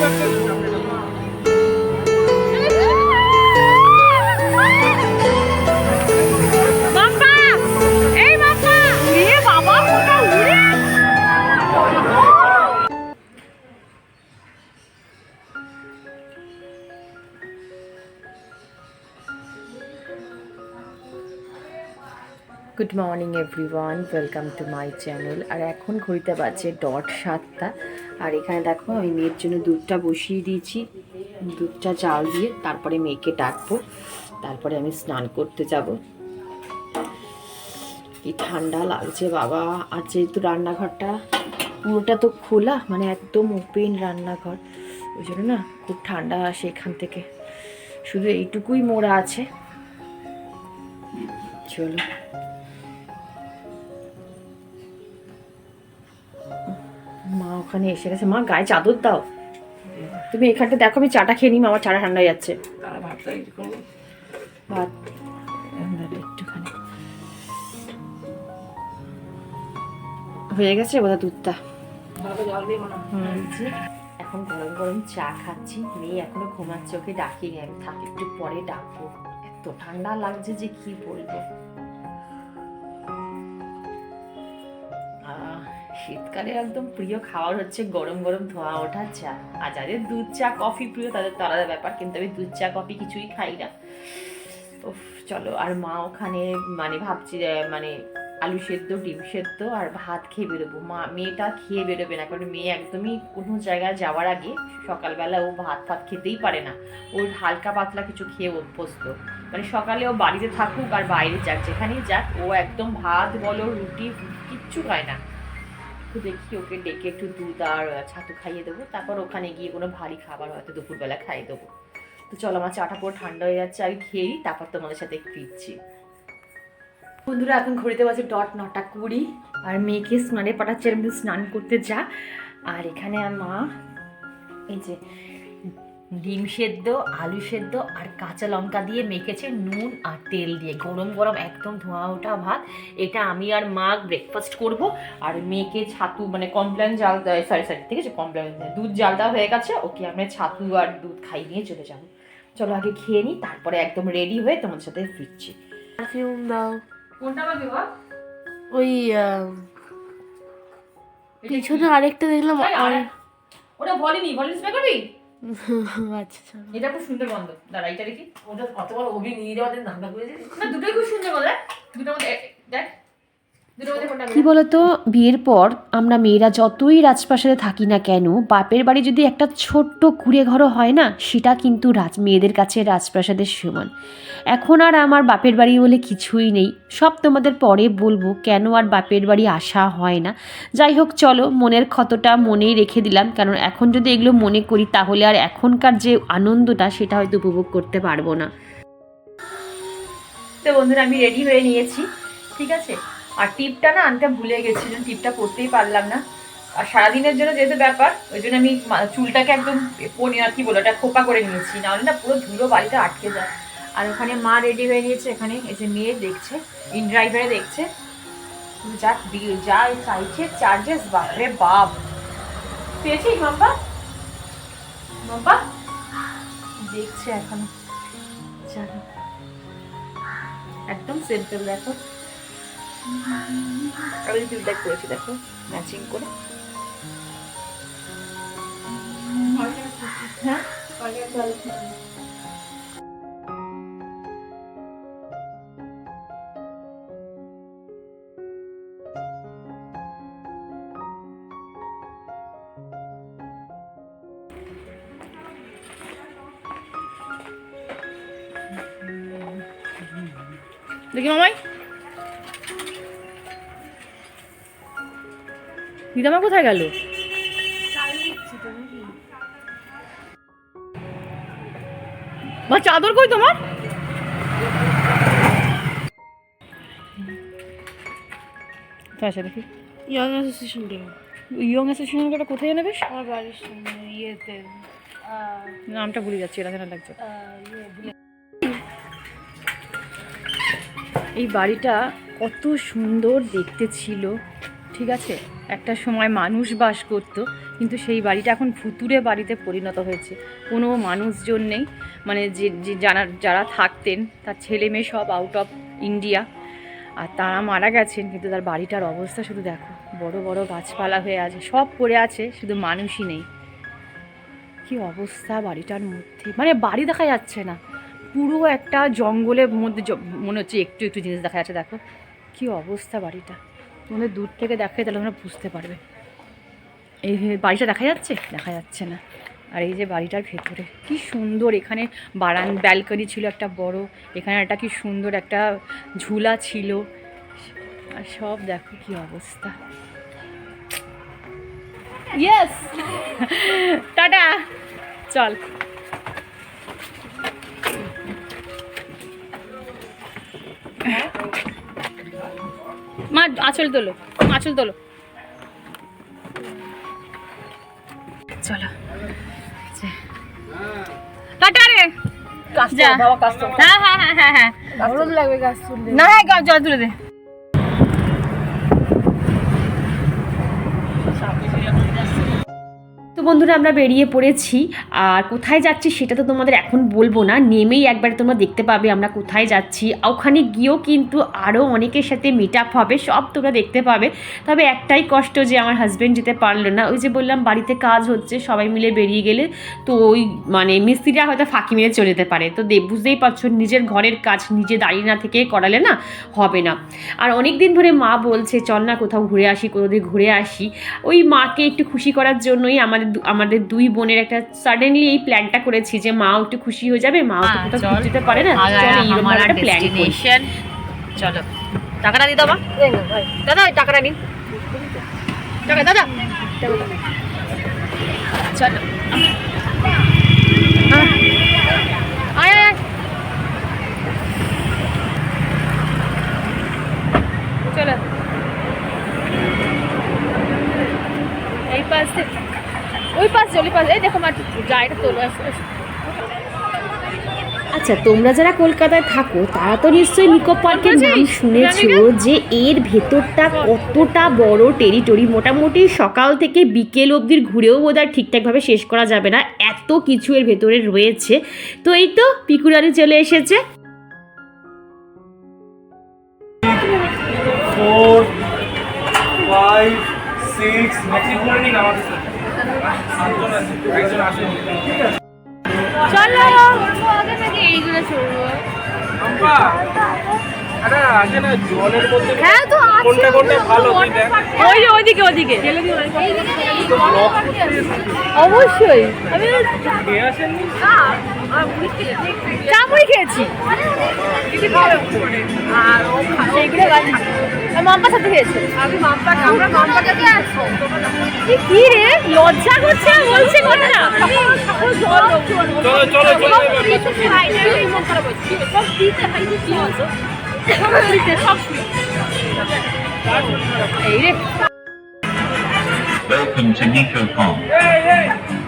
বাবা morning everyone welcome to my channel আর এখন ঘড়িতে বাজে ডট সাতটা। আর এখানে দেখো, আমি মেয়ের জন্য দুধটা বসিয়ে দিয়েছি। দুধটা চাল দিয়ে তারপরে মেয়েকে ডাকবো। তারপরে আমি স্নান করতে যাব। কি ঠান্ডা লাগছে বাবা। আর যেহেতু রান্নাঘরটা পুরোটা তো খোলা মানে একদম ওপেন রান্নাঘর, ওই জন্য না খুব ঠান্ডা আসে এখান থেকে। শুধু এইটুকুই মোড়া আছে। চলো। ওখানে এসে গেছে মা গায়ে চাদর দাও। তুমি এখানটা দেখো আমি চাটা খেয়ে নিই আমার চাটা ঠান্ডা যাচ্ছে। ভাত। একটুখানি হয়ে গেছে বোধহয় দুধটা। এখন গরম গরম চা খাচ্ছি। মেয়ে এখনও ঘুমাচ্ছে ওকে ডাকিনি আমি থাক একটু পরে ডাকবো। এত ঠান্ডা লাগছে যে কি বলব? শীতকালে একদম প্রিয় খাবার হচ্ছে গরম গরম ধোয়া ওঠা চা। আর যাদের দুধ চা, কফি প্রিয়, তাদের তো আলাদা ব্যাপার, কিন্তু আমি দুধ চা, কফি কিছুই খাই না। উফ, চলো, আর মা ওখানে মানে ভাবছি মানে আলু সেদ্ধ, ডিম সেদ্ধ, আর ভাত খেয়ে বেরোবো। মা, মেয়েটা খেয়ে বেরোবে না, কারণ মেয়ে একদমই কোনো জায়গায় যাওয়ার আগে সকালবেলা ও ভাত ফাত খেতেই পারে না। ওর হালকা পাতলা কিছু খেয়ে অভ্যস্ত। মানে সকালে ও বাড়িতে থাকুক আর বাইরে যাক, যেখানেই যাক, ও একদম ভাত বলো, রুটি, কিচ্ছু খায় না। তো দেখি, ওকে ডেকে একটু দুধ আর ছাতু খাইয়ে দেবো। তারপর ওখানে গিয়ে কোনো ভারী খাবার হয়তো দুপুরবেলা খাইয়ে দেবো। তো চলো, আমার চাটা পুরো ঠান্ডা হয়ে যাচ্ছে, আমি খেয়েই তারপর তোমাদের সাথে ফিরছি। বন্ধুরা, এখন ঘড়িতে বাজে ডট নটা কুড়ি, আর মেয়েকে স্নানে পাঠাচ্ছে স্নান করতে যা। আর এখানে মা, এই যে ডিম সেদ্ধ আলু সেদ্ধ আর কাঁচা লঙ্কা দিয়ে মেখেছে নুন আর তেল দিয়ে। গরম গরম একদম ধোঁয়া ওঠা ভাত। এটা আমি আর মা ব্রেকফাস্ট করব। আর মেয়েকে ছাতু মানে কমপ্লেন জাল দেয় সরি সরি ঠিক আছে? কমপ্লেন দুধ জাল দেওয়া হয়ে গেছে ওকে আমরা ছাতু আর দুধ খাই নিয়ে চলে যাব। চলো আগে খেয়ে নিই তারপরে একদম রেডি হয়ে তোমার সাথে ফিরছি। পারফিউম দাও। কোনটা পাবি বাবা ওই পিছনে আরেকটা দেখলাম আর ওটা বলিনি বলিনি স্প্রে করবি? আচ্ছা এটা খুব সুন্দর গন্ধ। দাঁড়া এটা দেখি। ওটা কতবার অভি নিয়ে যাওয়াদের নামটা করেছে না দুটোই খুব সুন্দর গন্ধ। দুটোর মধ্যে দেখ। কি বলতো? বিয়ের পর আমরা মেয়েরা যতই রাজপ্রাসাদে থাকি না কেন বাপের বাড়ি যদি একটা ছোট্ট কুড়ে ঘরও হয় না সেটা কিন্তু রাজ মেয়েদের কাছে রাজপ্রাসাদের সমান। এখন আর আমার বাপের বাড়ি বলে কিছুই নেই। সব তোমাদের পরে বলব কেন আর বাপের বাড়ি আসা হয় না। যাই হোক চলো মনের ক্ষতটা মনেই রেখে দিলাম। কারণ এখন যদি এগুলো মনে করি তাহলে আর এখনকার যে আনন্দটা সেটা হয়তো উপভোগ করতে পারব না। তো বন্ধুরা আমি রেডি হয়ে নিয়েছি। ঠিক আছে? আর টিপটা না আনতে ভুলে গেছিলাম, টিপটা করতেই পারলাম না। আর সারাদিনের জন্য যেহেতু ব্যাপার, ওই জন্য আমি চুলটাকে একদম পনি, আর কি বলো ওটা খোপা করে নিয়েছি, নাহলে না পুরো ধুলো বাড়িতে আটকে যায়। আর ওখানে মা রেডি হয়ে নিয়েছে এখানে, এই যে মেয়ে দেখছে ইন ড্রাইভারে দেখছে। যা যা চাইছে চার্জেস বাপরে বাপ। পেয়েছিস মাম্পা? মাম্পা? দেখছে এখন। একদম সিম্পল দেখো। আমি চুলটা করেছি দেখো ম্যাচিং করে। হ্যাঁ? দেখি মামাই। দিদামা কোথায় গেল? চাদর কই তোমার? আচ্ছা দেখি। ইয়ং অ্যাসোসিয়েশন ইয়ং অ্যাসোসিয়েশনটা কোথায় নেবে আমার বাড়ির সামনে ইয়েতে। নামটা ভুলে যাচ্ছি এটা কেন লাগছে। ইয়ে, এই বাড়িটা কত সুন্দর দেখতে ছিল। ঠিক আছে? একটা সময় মানুষ বাস করত, কিন্তু সেই বাড়িটা এখন ভুতুরে বাড়িতে পরিণত হয়েছে। কোনো মানুষজন নেই। মানে যে যে যারা যারা থাকতেন, তার ছেলে মেয়ে সব আউট অফ ইন্ডিয়া আর তারা মারা গেছেন, কিন্তু তার বাড়িটার অবস্থা শুধু দেখো, বড় বড় গাছপালা হয়ে আছে, সব পড়ে আছে, শুধু মানুষই নেই। কি অবস্থা বাড়িটার মধ্যে? মানে বাড়ি দেখা যাচ্ছে না। পুরো একটা জঙ্গলের মধ্যে মনে হচ্ছে একটু একটু জিনিস দেখা যাচ্ছে, দেখো। কি অবস্থা বাড়িটা। তোমাদের দূর থেকে দেখাই তাহলে তোমরা বুঝতে পারবে। এই বাড়িটা দেখা যাচ্ছে? দেখা যাচ্ছে না। আর এই যে বাড়িটার ভেতরে, কি সুন্দর এখানে বারান, ব্যালকনি ছিল একটা বড়, এখানে একটা কি সুন্দর একটা ঝুলা ছিল। আর সব দেখো কি অবস্থা। Yes tata! চল। মা আঁচল তোলো আঁচল তোলো। চলো। কাটারে হ্যাঁ হ্যাঁ হ্যাঁ হ্যাঁ হ্যাঁ। না হ্যাঁ জল তুলে দে। বন্ধুরা, আমরা বেরিয়ে পড়েছি। আর কোথায় যাচ্ছি সেটা তো তোমাদের এখন বলব না। নেমেই একবার তোমরা দেখতে পাবে আমরা কোথায় যাচ্ছি। ওখানে গিয়েও কিন্তু আরও অনেকের সাথে মিট আপ হবে, সব তোমরা দেখতে পাবে। তবে একটাই কষ্ট যে আমার হাজব্যান্ড যেতে পারল না। ওই যে বললাম, বাড়িতে কাজ হচ্ছে, সবাই মিলে বেরিয়ে গেলে তো ওই মানে মিস্ত্রিরা হয়তো ফাঁকি মেরে চলে যেতে পারে। তো বুঝতেই পারছ, নিজের ঘরের কাজ নিজে দাঁড়িয়ে না থেকে করালে না হবে না। আর অনেক দিন ধরে মা বলছে, চল না কোথাও ঘুরে আসি কোথাও ঘুরে আসি। ওই মাকে একটু খুশি করার জন্যই আমাদের আমাদের দুই বোনের একটা সাডেনলি এই প্ল্যানটা করেছি যে মাও একটু খুশি হয়ে যাবে মাও তো কোথাও। যেতে পারে না চল একটা প্ল্যান করি চলো টাকাটা দি দাদা দাদা ওই টাকাটা নিন টাকা দাদা চলো। আয় আয় আয়। চলো এই পাশ থেকে ওই পাশ চল ওই পাশ এই দেখো মা গাড়িটা তোলো। আচ্ছা তোমরা যারা কলকাতায় থাকো তারা তো নিশ্চয়ই নিকো পার্কের নাম? শুনেছো যে এর ভেতরটা কতটা বড় টেরিটরি। মোটামুটি সকাল থেকে বিকেল অবধি ঘুরেও বোধহয় ঠিকঠাকভাবে শেষ করা যাবে না। এত কিছু এর ভেতরে রয়েছে। তো এই তো পিকুরানি চলে এসেছে। Four, five, six, maximum করে নিন আমাদের সাথে। সাতজন আছে, একজন আসেনি। চলো এইগুলো চলবো। না হ্যাঁ তো আছে। ওই ওইদিকে ওইদিকে অবশ্যই। আমি খেয়ে আসেননি খেয়েছি। সেইগুলো মাম্পার সাথে খেয়েছি। আমি মাম্পা আমরা মাম্পার কাছে আসব। কি রে? লজ্জা করছে বলছে কথাটা। চলো চলো চলো। এবার। এই রে Welcome to Nico Kong. Hey, hey.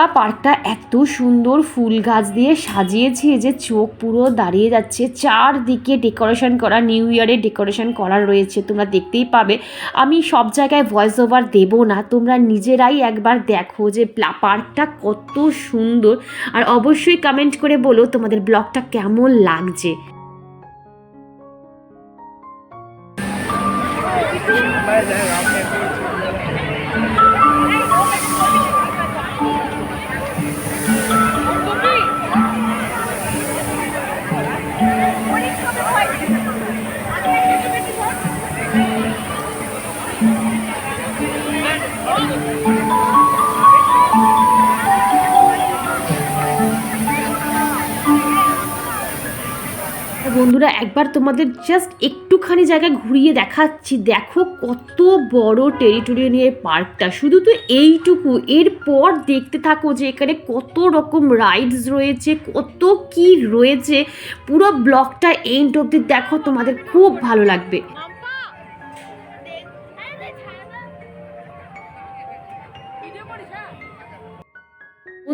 পুরা পার্কটা এত সুন্দর ফুল গাছ দিয়ে সাজিয়েছে যে চোখ পুরো দাঁড়িয়ে যাচ্ছে। চারদিকে ডেকোরেশন করা, নিউ ইয়ারে ডেকোরেশন করা রয়েছে, তোমরা দেখতেই পাবে। আমি সব জায়গায় ভয়েস ওভার দেবো না, তোমরা নিজেরাই একবার দেখো যে পার্কটা কত সুন্দর। আর অবশ্যই কমেন্ট করে বলো তোমাদের ব্লগটা কেমন লাগছে। বন্ধুরা, একবার তোমাদের জাস্ট একটুখানি জায়গা ঘুরিয়ে দেখাচ্ছি। দেখো কত বড় টেরিটোরি নিয়ে পার্কটা। শুধু তো এইটুকু। এরপর দেখতে থাকো যে এখানে কত রকম রাইডস রয়েছে, কত কি রয়েছে। পুরো ব্লকটা এন্ড অব্দি দেখো, তোমাদের খুব ভালো লাগবে।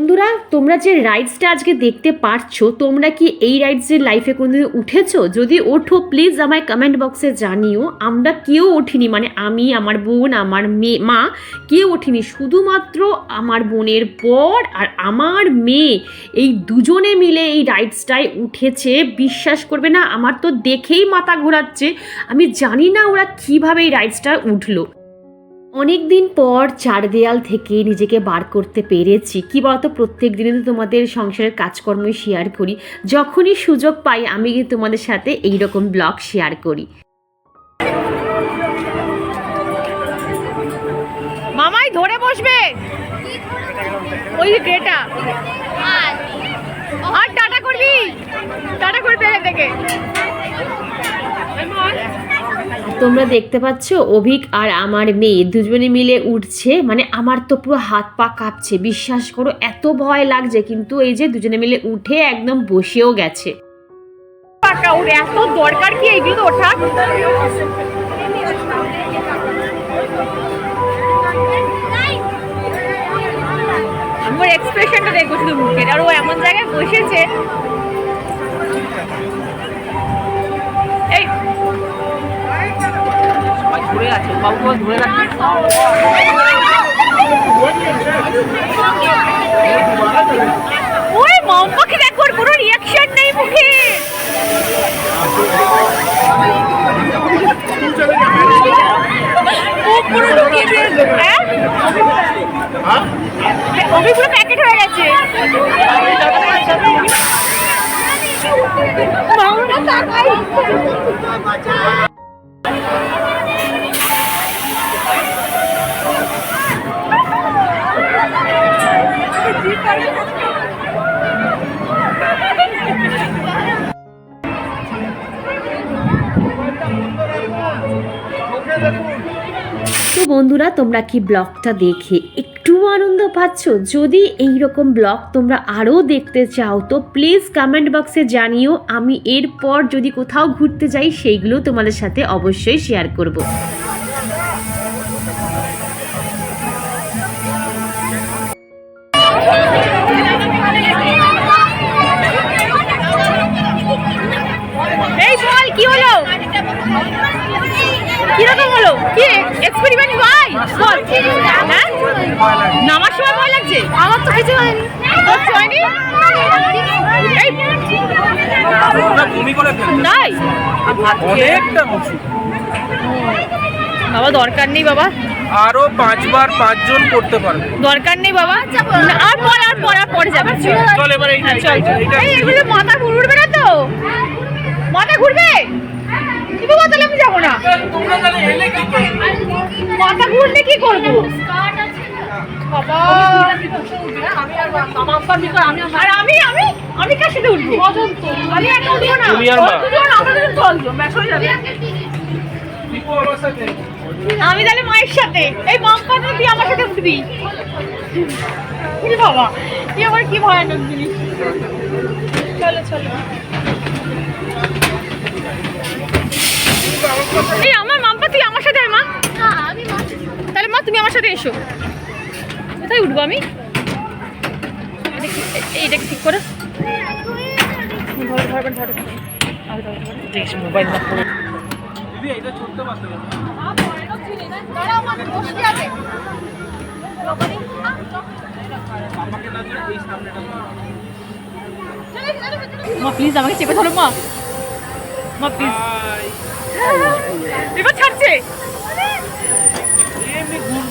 বন্ধুরা, তোমরা যে রাইডসটা আজকে দেখতে পারছ, তোমরা কি এই রাইডসের লাইফে কোনোদিন উঠেছো? যদি ওঠো প্লিজ আমায় কমেন্ট বক্সে জানিও। আমরা কেউ ওঠিনি মানে আমি, আমার বোন, আমার মেয়ে মা, কেউ ওঠিনি। শুধুমাত্র আমার বোনের বর আর আমার মেয়ে, এই দুজনে মিলে এই রাইডসটায় উঠেছে। বিশ্বাস করবে না, আমার তো দেখেই মাথা ঘোরাচ্ছে। আমি জানি না ওরা কীভাবে এই রাইডসটা উঠল। অনেক দিন পর চার দেয়াল থেকে নিজেকে বার করতে পেরেছি। কি বলতো, প্রত্যেক দিনে তো তোমাদের সংসারের কাজকর্মই শেয়ার করি। যখনই সুযোগ পাই, আমি তোমাদের সাথে এই রকম ব্লগ শেয়ার করি। মামাই, ধরে বসবে? ওই ডেটা আর টাটা করবি? টাটা করবি থেকে। তোমরা দেখতে পাচ্ছ, অভিক আর আমার মেয়ে দুজনে মিলে উঠছে মানে আমার তো পুরো হাত পা কাঁপছে, বিশ্বাস করো, এত ভয় লাগছে, কিন্তু এই যে দুজনে মিলে উঠে একদম বসেও গেছে। এত দরকার কি আমার এক্সপ্রেশনটা দেখব শুধু মুখের, আর ও এমন জায়গায় বসেছে। ধরে আছে বাবু রাখছে। ওই মাম্মাকে দেখো কোনো রিয়াকশন নেই মুখে। ও পুরো ঢুকিয়ে দিয়েছে হ্যাঁ? অভি পুরো প্যাকেট হয়ে গেছে। মামা তাকাই। তো বন্ধুরা, তোমরা কি ব্লগটা দেখে একটু আনন্দ পাচ্ছ? যদি এই রকম ব্লগ তোমরা আরও দেখতে চাও, তো প্লিজ কমেন্ট বক্সে জানিও। আমি এরপর যদি কোথাও ঘুরতে যাই, সেইগুলো তোমাদের সাথে অবশ্যই শেয়ার করব। নামার সময় ভয় লাগছে? আমার তো কিছু হয়নি। তোর হয়নি? এই নাই। অনেকটা উঁচু বাবা দরকার নেই বাবা। আরও পাঁচবার পাঁচজন করতে পারবে। দরকার নেই বাবা। আর পর আর পর আর পরে যাবে। চল এবার এইটা চল। এইটা, এইটা এই এগুলো মাথা ঘুরবে না তো? মাথা ঘুরবে? কি বাবা তাহলে আমি যাব না। তোমরা তাহলে এলে কি করে? মাথা ঘুরলে কি করব? আমি হয়ে তাহলে মায়ের সাথে। এই মাম পাতা তুই আমার সাথে উঠবি। কি বাবা কি আমার কি ভয়ানক জিনিস। চলো চলো। এই আমার মাম্পা তুই আমার সাথে মা। তাহলে মা তুমি আমার সাথে এসো। কোথায় উঠবো আমি? এটা কি- ঠিক করে? মোবাইল না দিদি এটা ছোট্ট বাচ্চা। মা প্লিজ আমাকে চেপে ধরো মা। মা প্লিজ. এবার ছাড়ছে।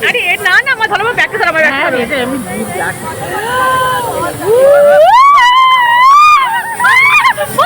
আরে এ না না মা ধরো মা ব্যাগটা ধরো আমার ব্যাগটা ধরো এটা আমি ভূত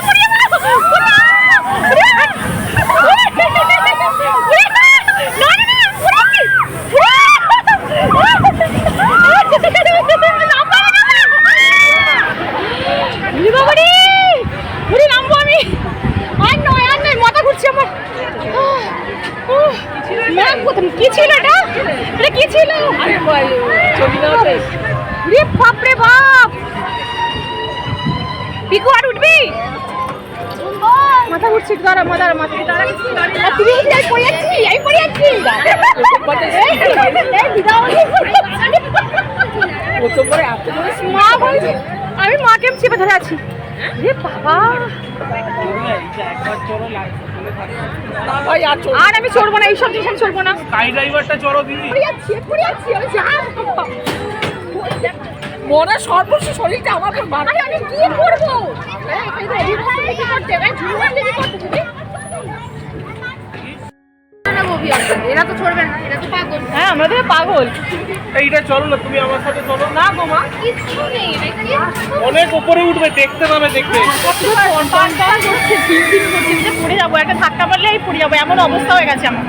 আর আমি চড়বো না এইসব জিনিস আমি চড়বো না। স্কাই ড্রাইভারটা চড়ো দিদি। যাচ্ছি যাচ্ছি আমি যা সর্বস্ব শরীরটা আমার উপর আমি কি করব? তুমি এরা তো ছড়বে না। হ্যাঁ আমরা তো পাগল। এইটা চলো না তুমি আমার সাথে চলো। না গো মা কিচ্ছু নেই। এটা কি অনেক উপরে উঠবে দেখতে নামে দেখতে পড়ে যাব একটা ধাক্কা মারলে এই পড়ে যাব এমন অবস্থা হয়ে গেছে আমার।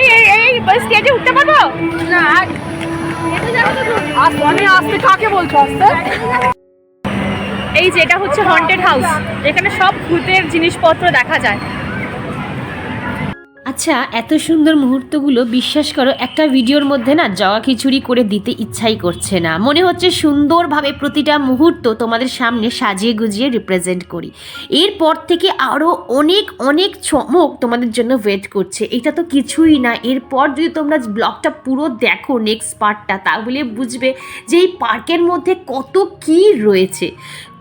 এই এই এই স্টেজে উঠতে পারব? না আস্তে আমি আস্তে কাকে বলছো আস্তে? এই যে এটা হচ্ছে হন্টেড হাউস এখানে সব ভূতের জিনিসপত্র দেখা যায়। আচ্ছা এত সুন্দর মুহূর্তগুলো বিশ্বাস করো, একটা ভিডিওর মধ্যে না জগা খিচুড়ি করে দিতে ইচ্ছাই করছে না। মনে হচ্ছে সুন্দরভাবে প্রতিটা মুহূর্ত তোমাদের সামনে সাজিয়ে গুজিয়ে রিপ্রেজেন্ট করি। এরপর থেকে আরও অনেক অনেক চমক তোমাদের জন্য ওয়েট করছে। এটা তো কিছুই না। এরপর যদি তোমরা ব্লগটা পুরো দেখো নেক্সট পার্টটা তাহলে বুঝবে যে এই পার্কের মধ্যে কত কী রয়েছে।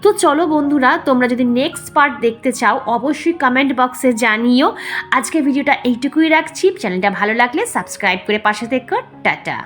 তো চলো বন্ধুরা, তোমরা যদি নেক্সট পার্ট দেখতে চাও, অবশ্যই কমেন্ট বক্সে জানিও। আজকে ভিডিওটা এইটুকুই রাখছি। চ্যানেলটা ভালো লাগলে সাবস্ক্রাইব করে পাশে থেকো। টাটা।